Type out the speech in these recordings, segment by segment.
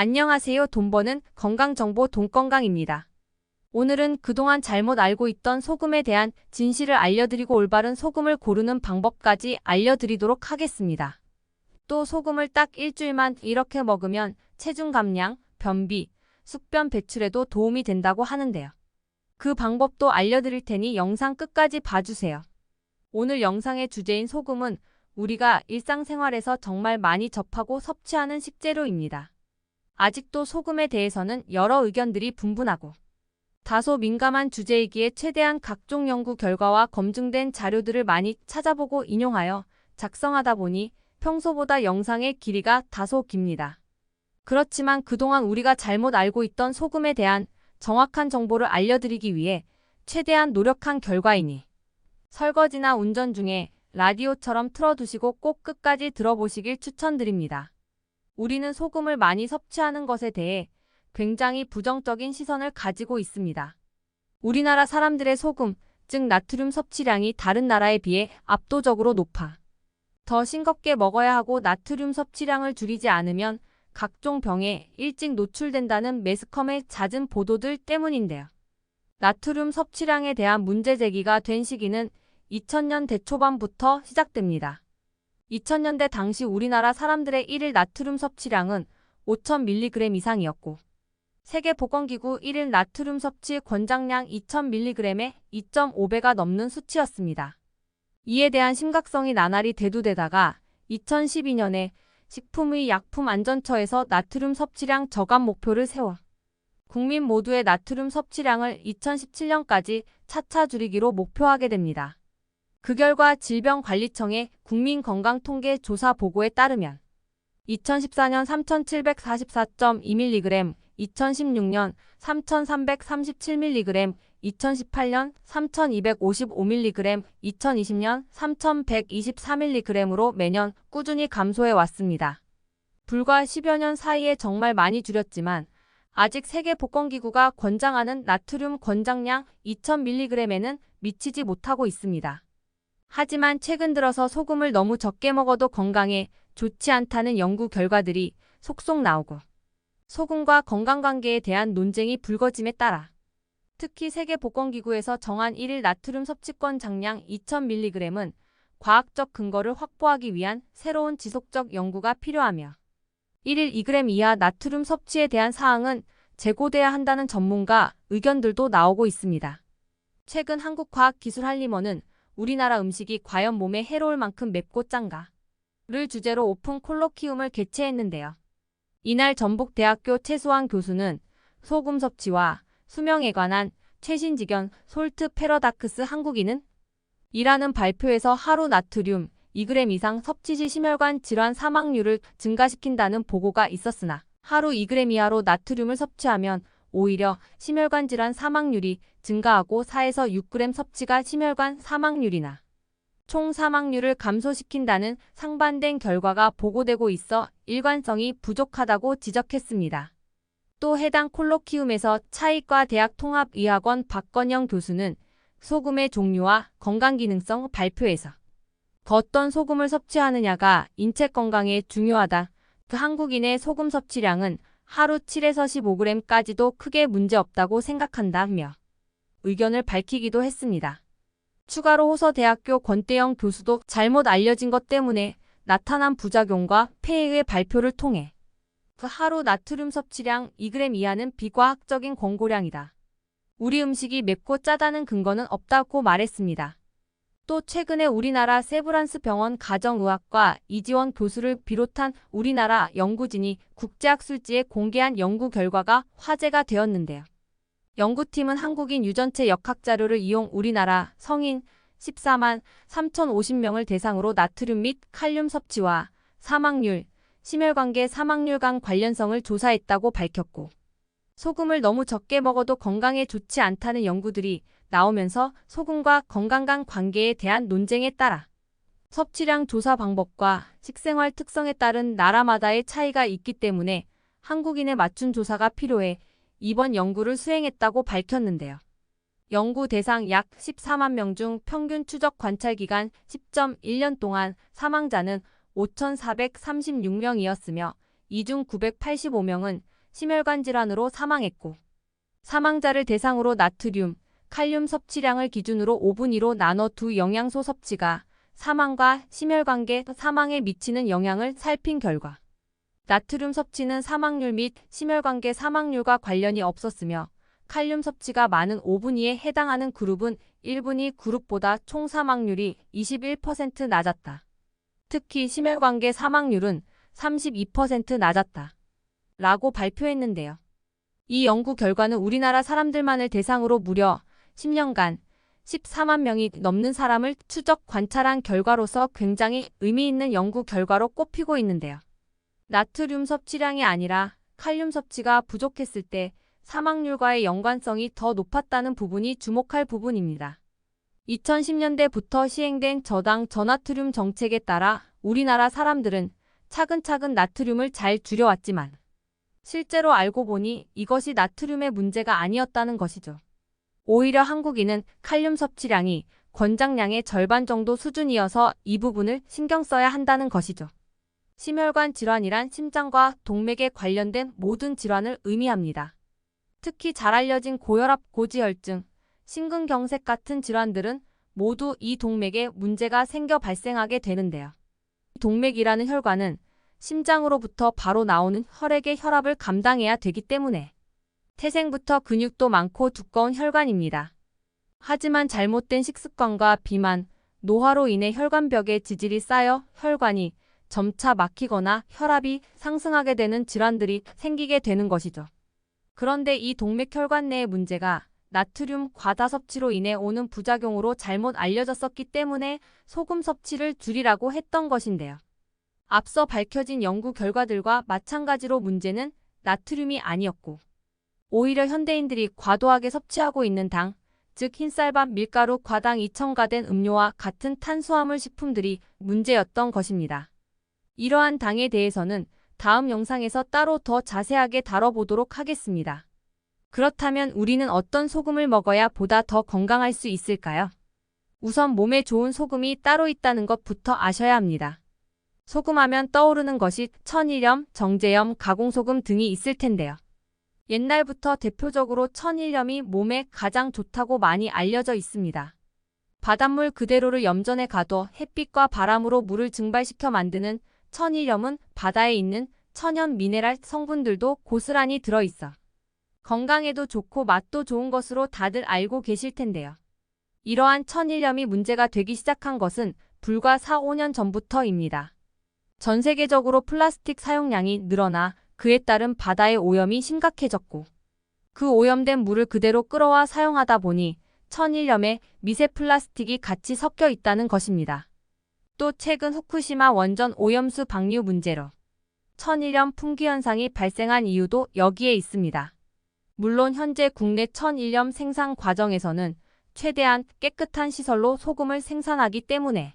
안녕하세요. 돈 버는 건강정보 돈건강입니다. 오늘은 그동안 잘못 알고 있던 소금에 대한 진실을 알려드리고 올바른 소금을 고르는 방법까지 알려드리도록 하겠습니다. 또 소금을 딱 일주일만 이렇게 먹으면 체중 감량, 변비, 숙변 배출에도 도움이 된다고 하는데요. 그 방법도 알려드릴 테니 영상 끝까지 봐주세요. 오늘 영상의 주제인 소금은 우리가 일상생활에서 정말 많이 접하고 섭취하는 식재료입니다. 아직도 소금에 대해서는 여러 의견들이 분분하고 다소 민감한 주제이기에 최대한 각종 연구 결과와 검증된 자료들을 많이 찾아보고 인용하여 작성하다 보니 평소보다 영상의 길이가 다소 깁니다. 그렇지만 그동안 우리가 잘못 알고 있던 소금에 대한 정확한 정보를 알려드리기 위해 최대한 노력한 결과이니 설거지나 운전 중에 라디오처럼 틀어두시고 꼭 끝까지 들어보시길 추천드립니다. 우리는 소금을 많이 섭취하는 것에 대해 굉장히 부정적인 시선을 가지고 있습니다. 우리나라 사람들의 소금, 즉 나트륨 섭취량이 다른 나라에 비해 압도적으로 높아. 더 싱겁게 먹어야 하고 나트륨 섭취량을 줄이지 않으면 각종 병에 일찍 노출된다는 매스컴의 잦은 보도들 때문인데요. 나트륨 섭취량에 대한 문제 제기가 된 시기는 2000년 대초반부터 시작됩니다. 2000년대 당시 우리나라 사람들의 1일 나트륨 섭취량은 5000mg 이상이었고 세계 보건기구 1일 나트륨 섭취 권장량 2000mg에 2.5배가 넘는 수치였습니다. 이에 대한 심각성이 나날이 대두되다가 2012년에 식품의 약품안전처에서 나트륨 섭취량 저감 목표를 세워 국민 모두의 나트륨 섭취량을 2017년까지 차차 줄이기로 목표하게 됩니다. 그 결과 질병관리청의 국민건강통계조사 보고에 따르면 2014년 3744.2mg, 2016년 3337mg, 2018년 3255mg, 2020년 3124mg으로 매년 꾸준히 감소해 왔습니다. 불과 10여 년 사이에 정말 많이 줄였지만 아직 세계복권기구가 권장하는 나트륨 권장량 2000mg에는 미치지 못하고 있습니다. 하지만 최근 들어서 소금을 너무 적게 먹어도 건강에 좋지 않다는 연구 결과들이 속속 나오고 소금과 건강관계에 대한 논쟁이 불거짐에 따라 특히 세계복권기구에서 정한 1일 나트륨 섭취권 장량 2000mg은 과학적 근거를 확보하기 위한 새로운 지속적 연구가 필요하며 1일 2g 이하 나트륨 섭취에 대한 사항은 재고돼야 한다는 전문가 의견들도 나오고 있습니다. 최근 한국과학기술한림원은 우리나라 음식이 과연 몸에 해로울 만큼 맵고 짠가 를 주제로 오픈 콜로키움을 개최했는데요. 이날 전북대학교 최수환 교수는 소금 섭취와 수명에 관한 최신 지견 솔트 패러닥스 한국인은 이라는 발표에서 하루 나트륨 2g 이상 섭취 시 심혈관 질환 사망률을 증가시킨다는 보고가 있었으나 하루 2g 이하로 나트륨을 섭취하면 오히려 심혈관 질환 사망률이 증가하고 4에서 6g 섭취가 심혈관 사망률이나 총 사망률을 감소시킨다는 상반된 결과가 보고되고 있어 일관성이 부족하다고 지적했습니다. 또 해당 콜로키움에서 차이과 대학 통합의학원 박건영 교수는 소금의 종류와 건강기능성 발표에서 어떤 소금을 섭취하느냐가 인체 건강에 중요하다. 그 한국인의 소금 섭취량은 하루 7에서 15g까지도 크게 문제없다고 생각한다며 의견을 밝히기도 했습니다. 추가로 호서대학교 권대영 교수도 잘못 알려진 것 때문에 나타난 부작용과 폐해의 발표를 통해 그 하루 나트륨 섭취량 2g 이하는 비과학적인 권고량이다. 우리 음식이 맵고 짜다는 근거는 없다고 말했습니다. 또 최근에 우리나라 세브란스 병원 가정의학과 이지원 교수를 비롯한 우리나라 연구진이 국제학술지에 공개한 연구 결과가 화제가 되었는데요. 연구팀은 한국인 유전체 역학 자료를 이용 우리나라 성인 14만 3,050명을 대상으로 나트륨 및 칼륨 섭취와 사망률, 심혈관계 사망률 간 관련성을 조사했다고 밝혔고 소금을 너무 적게 먹어도 건강에 좋지 않다는 연구들이 나오면서 소금과 건강 간 관계에 대한 논쟁에 따라 섭취량 조사 방법과 식생활 특성에 따른 나라마다의 차이가 있기 때문에 한국인에 맞춘 조사가 필요해 이번 연구를 수행했다고 밝혔는데요. 연구 대상 약 14만 명 중 평균 추적 관찰 기간 10.1년 동안 사망자는 5,436명이었으며 이 중 985명은 심혈관 질환으로 사망했고 사망자를 대상으로 나트륨, 칼륨 섭취량을 기준으로 5분 2로 나눠 두 영양소 섭취가 사망과 심혈관계 사망에 미치는 영향을 살핀 결과 나트륨 섭취는 사망률 및 심혈관계 사망률과 관련이 없었으며 칼륨 섭취가 많은 5분 이에 해당하는 그룹은 1분 이 그룹보다 총 사망률이 21% 낮았다. 특히 심혈관계 사망률은 32% 낮았다. 라고 발표했는데요. 이 연구 결과는 우리나라 사람들만을 대상으로 무려 10년간 14만 명이 넘는 사람을 추적 관찰한 결과로서 굉장히 의미 있는 연구 결과로 꼽히고 있는데요. 나트륨 섭취량이 아니라 칼륨 섭취가 부족했을 때 사망률과의 연관성이 더 높았다는 부분이 주목할 부분입니다. 2010년대부터 시행된 저당 저나트륨 정책에 따라 우리나라 사람들은 차근차근 나트륨을 잘 줄여왔지만 실제로 알고 보니 이것이 나트륨의 문제가 아니었다는 것이죠. 오히려 한국인은 칼륨 섭취량이 권장량의 절반 정도 수준이어서 이 부분을 신경 써야 한다는 것이죠. 심혈관 질환이란 심장과 동맥에 관련된 모든 질환을 의미합니다. 특히 잘 알려진 고혈압, 고지혈증, 심근경색 같은 질환들은 모두 이 동맥에 문제가 생겨 발생하게 되는데요. 동맥이라는 혈관은 심장으로부터 바로 나오는 혈액의 혈압을 감당해야 되기 때문에 태생부터 근육도 많고 두꺼운 혈관입니다. 하지만 잘못된 식습관과 비만, 노화로 인해 혈관벽에 지질이 쌓여 혈관이 점차 막히거나 혈압이 상승하게 되는 질환들이 생기게 되는 것이죠. 그런데 이 동맥혈관 내의 문제가 나트륨 과다 섭취로 인해 오는 부작용으로 잘못 알려졌었기 때문에 소금 섭취를 줄이라고 했던 것인데요. 앞서 밝혀진 연구 결과들과 마찬가지로 문제는 나트륨이 아니었고 오히려 현대인들이 과도하게 섭취하고 있는 당, 즉 흰쌀밥, 밀가루, 과당 2첨가된 음료와 같은 탄수화물 식품들이 문제였던 것입니다. 이러한 당에 대해서는 다음 영상에서 따로 더 자세하게 다뤄보도록 하겠습니다. 그렇다면 우리는 어떤 소금을 먹어야 보다 더 건강할 수 있을까요? 우선 몸에 좋은 소금이 따로 있다는 것부터 아셔야 합니다. 소금하면 떠오르는 것이 천일염, 정제염, 가공소금 등이 있을 텐데요. 옛날부터 대표적으로 천일염이 몸에 가장 좋다고 많이 알려져 있습니다. 바닷물 그대로를 염전에 가둬 햇빛과 바람으로 물을 증발시켜 만드는 천일염은 바다에 있는 천연 미네랄 성분들도 고스란히 들어있어 건강에도 좋고 맛도 좋은 것으로 다들 알고 계실 텐데요. 이러한 천일염이 문제가 되기 시작한 것은 불과 4, 5년 전부터입니다. 전 세계적으로 플라스틱 사용량이 늘어나 그에 따른 바다의 오염이 심각해졌고 그 오염된 물을 그대로 끌어와 사용하다 보니 천일염에 미세 플라스틱이 같이 섞여 있다는 것입니다. 또 최근 후쿠시마 원전 오염수 방류 문제로 천일염 풍기 현상이 발생한 이유도 여기에 있습니다. 물론 현재 국내 천일염 생산 과정에서는 최대한 깨끗한 시설로 소금을 생산하기 때문에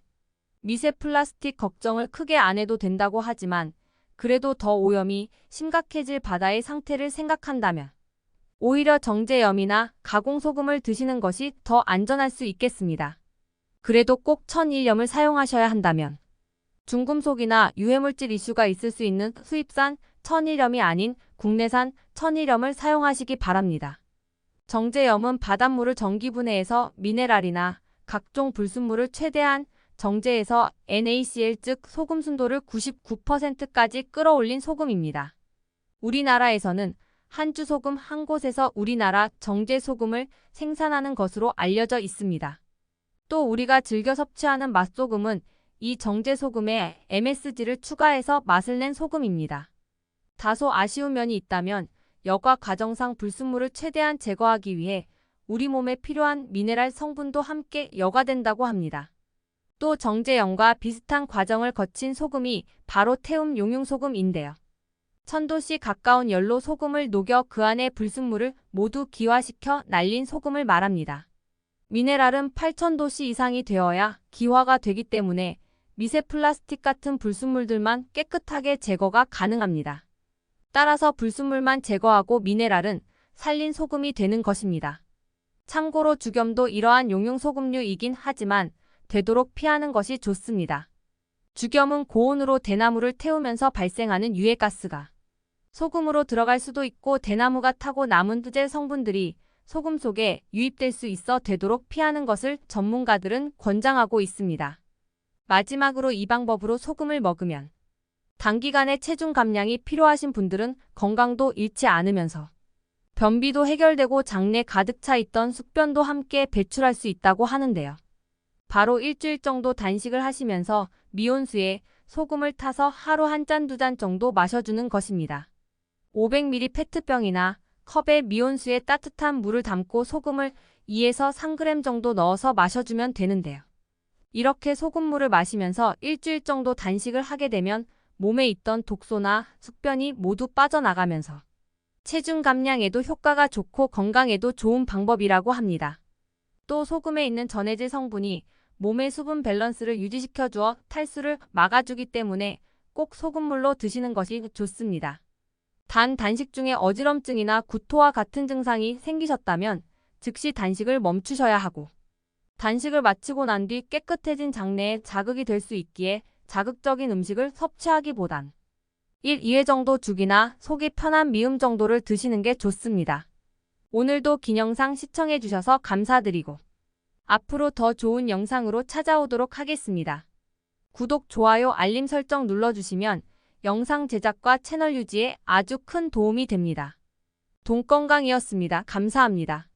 미세 플라스틱 걱정을 크게 안 해도 된다고 하지만 그래도 더 오염이 심각해질 바다의 상태를 생각한다면 오히려 정제염이나 가공소금을 드시는 것이 더 안전할 수 있겠습니다. 그래도 꼭 천일염을 사용하셔야 한다면 중금속이나 유해물질 이슈가 있을 수 있는 수입산 천일염이 아닌 국내산 천일염을 사용하시기 바랍니다. 정제염은 바닷물을 전기분해해서 미네랄이나 각종 불순물을 최대한 정제해서 NaCl 즉 소금 순도를 99%까지 끌어올린 소금입니다. 우리나라에서는 한 주 소금 한 곳에서 우리나라 정제 소금을 생산하는 것으로 알려져 있습니다. 또 우리가 즐겨 섭취하는 맛소금은 이 정제 소금에 MSG를 추가해서 맛을 낸 소금입니다. 다소 아쉬운 면이 있다면 여과 과정상 불순물을 최대한 제거하기 위해 우리 몸에 필요한 미네랄 성분도 함께 여과된다고 합니다. 또 정제염과 비슷한 과정을 거친 소금이 바로 태움 용융소금인데요. 천도씨 가까운 열로 소금을 녹여 그 안에 불순물을 모두 기화시켜 날린 소금을 말합니다. 미네랄은 8000도씨 이상이 되어야 기화가 되기 때문에 미세 플라스틱 같은 불순물들만 깨끗하게 제거가 가능합니다. 따라서 불순물만 제거하고 미네랄은 살린 소금이 되는 것입니다. 참고로 죽염도 이러한 용융소금류이긴 하지만 되도록 피하는 것이 좋습니다. 죽염은 고온으로 대나무를 태우면서 발생하는 유해가스가 소금으로 들어갈 수도 있고 대나무가 타고 남은 뚜제 성분들이 소금 속에 유입될 수 있어 되도록 피하는 것을 전문가들은 권장하고 있습니다. 마지막으로 이 방법으로 소금을 먹으면 단기간에 체중 감량이 필요하신 분들은 건강도 잃지 않으면서 변비도 해결되고 장내 가득 차 있던 숙변도 함께 배출할 수 있다고 하는데요. 바로 일주일 정도 단식을 하시면서 미온수에 소금을 타서 하루 한 잔두잔 정도 마셔주는 것입니다. 500ml 페트병이나 컵에 미온수에 따뜻한 물을 담고 소금을 2에서 3g 정도 넣어서 마셔주면 되는데요. 이렇게 소금물을 마시면서 일주일 정도 단식을 하게 되면 몸에 있던 독소나 숙변이 모두 빠져나가면서 체중 감량에도 효과가 좋고 건강에도 좋은 방법이라고 합니다. 또 소금에 있는 전해질 성분이 몸의 수분 밸런스를 유지시켜 주어 탈수를 막아주기 때문에 꼭 소금물로 드시는 것이 좋습니다. 단 단식 중에 어지럼증이나 구토와 같은 증상이 생기셨다면 즉시 단식을 멈추셔야 하고 단식을 마치고 난 뒤 깨끗해진 장내에 자극이 될 수 있기에 자극적인 음식을 섭취하기보단 1, 2회 정도 죽이나 속이 편한 미음 정도를 드시는 게 좋습니다. 오늘도 긴 영상 시청해주셔서 감사드리고 앞으로 더 좋은 영상으로 찾아오도록 하겠습니다. 구독, 좋아요, 알림 설정 눌러주시면 영상 제작과 채널 유지에 아주 큰 도움이 됩니다. 돈건강이었습니다. 감사합니다.